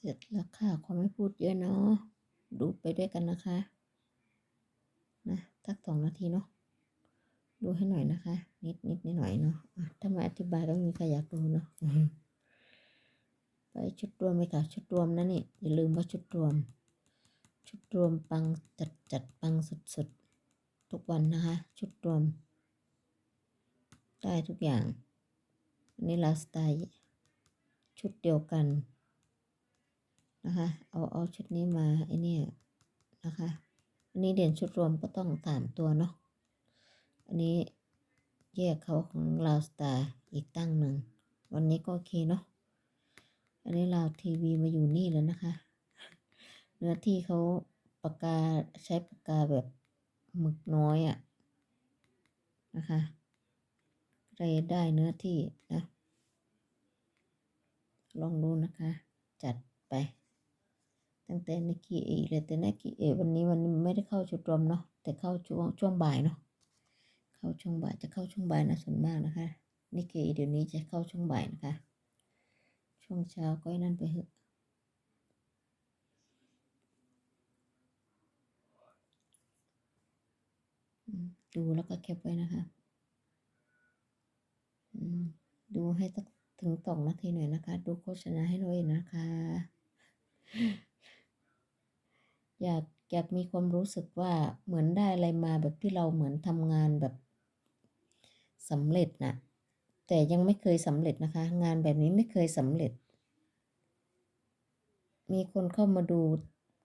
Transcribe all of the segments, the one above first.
เสร็จแล้วค่ะขอไม่พูดเยอะเนาะดูไปด้วยกันนะคะ นะสักสองนาทีเนาะดูให้หน่อยนะคะ นิดนิดนิดหน่อยเนาะถ้ามาอธิบายก็ไม่มีใครอยากดูเนาะไปชุดรวมไปค่ะ ชุดรวมนะนี่อย่าลืมว่าชุดรวม ชุดรวมปังจัดจัดปังสุดสุดๆทุกวันนะคะ ชุดรวม ได้ทุกอย่างอันนี้ลาสไตล์ชุดเดียวกัน นะคะ เอาเอาชุดนี้มาไอเนี่ยนะคะอันนี้เด่นชุดรวมก็ต้องสามตัวเนาะอันนี้แยกเขาของลาวสตาร์อีกตั้งหนึ่ง วันนี้ก็โอเคเนาะอันนี้ลาวทีวีมาอยู่นี่แล้วนะคะ เนื้อที่เขาปากกาใช้ปากกาแบบหมึกน้อยอะ่ะนะคะเลยได้เนื้อที่นะ ลองดูนะคะ จัดไป ตั้งแต่นิกกี้เอเลยแต่นิกกี้เอวันนี้วันนี้ไม่ได้เข้าชุดรวมเนาะแต่เข้าช่วงช่วงบ่ายเนาะเข้าช่วงบ่ายจะเข้าช่วงบ่ายนะส่วนมากนะคะนิกกี้เดี๋ยวนี้จะเข้าช่วงบ่ายนะคะ ช่วงเช้าก็ไอ้นั่นไปเถอะดูแล้วก็แคปไว้นะคะดูให้สักถึงสองนาทีหน่อยนะคะ ดูโฆษณาให้ด้วยนะคะ อยากอยากมีความรู้สึกว่าเหมือนได้อะไรมาแบบที่เราเหมือนทำงานแบบสำเร็จนะแต่ยังไม่เคยสำเร็จนะคะ งานแบบนี้ไม่เคยสำเร็จ มีคนเข้ามาดู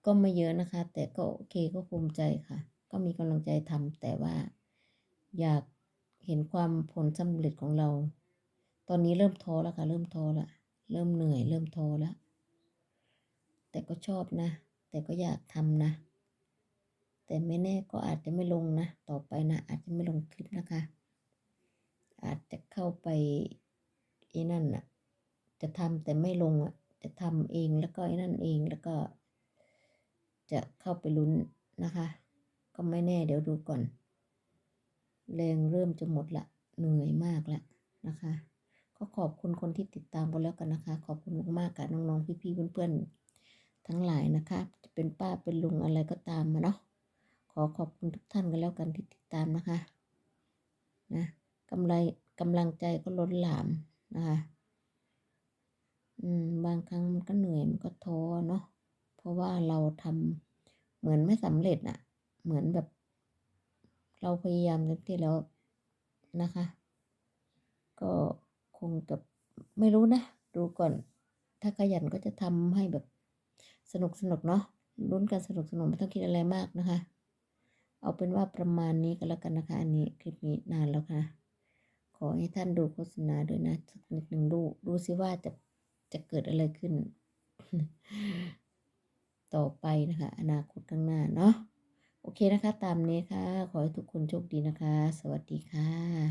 ก็ไม่เยอะนะคะ แต่ก็โอเคก็ภูมิใจค่ะ ก็มีกำลังใจทำแต่ว่าอยากเห็นความผลสำเร็จของเรา ตอนนี้เริ่มท้อแล้วค่ะ เริ่มท้อแล้วเริ่มเหนื่อย เริ่มท้อแล้วแต่ก็ชอบนะ แต่ก็อยากทำนะ แต่ไม่แน่ก็อาจจะไม่ลงนะ ต่อไปนะ อาจจะไม่ลงคลิปนะคะ อาจจะเข้าไปไอ้นั่นน่ะจะทำแต่ไม่ลงอะจะทำเองแล้วก็ไอ้นั่นเองแล้วก็ จะเข้าไปลุ้นนะคะ ก็ไม่แน่เดี๋ยวดูก่อน แรงเริ่มจะหมดละเหนื่อยมากละนะคะ ก็ขอบคุณคนที่ติดตามกันแล้วกันนะคะ ขอบคุณมากๆค่ะน้องๆพี่ๆเพื่อนๆ ทั้งหลายนะคะ จะเป็นป้าเป็นลุงอะไรก็ตามมาเนาะขอขอบคุณทุกท่านกันแล้วกันที่ติดตามนะคะนะกำไรกำลังใจก็ล้นหลามนะคะอืมบางครั้งมันก็เหนื่อยมันก็ท้อเนาะเพราะว่าเราทำเหมือนไม่สำเร็จอะเหมือนแบบ เราพยายามเต็มที่แล้วนะคะ ก็คงกับไม่รู้นะ ดูก่อน ถ้าขยันก็จะทำให้แบบ สนุกสนุกเนาะลุ้นกันสนุกสนุกไม่ต้องคิดอะไรมากนะคะ เอาเป็นว่าประมาณนี้ก็แล้วกันนะคะ อันนี้คลิปนี้นานแล้วค่ะ ขอให้ท่านดูโฆษณาด้วยนะสักนิดหนึ่งดูดูซิว่าจะจะเกิดอะไรขึ้น ต่อไปนะคะ อนาคตข้างหน้าเนาะโอเคนะคะ ตามนี้ค่ะ ขอให้ทุกคนโชคดีนะคะ สวัสดีค่ะ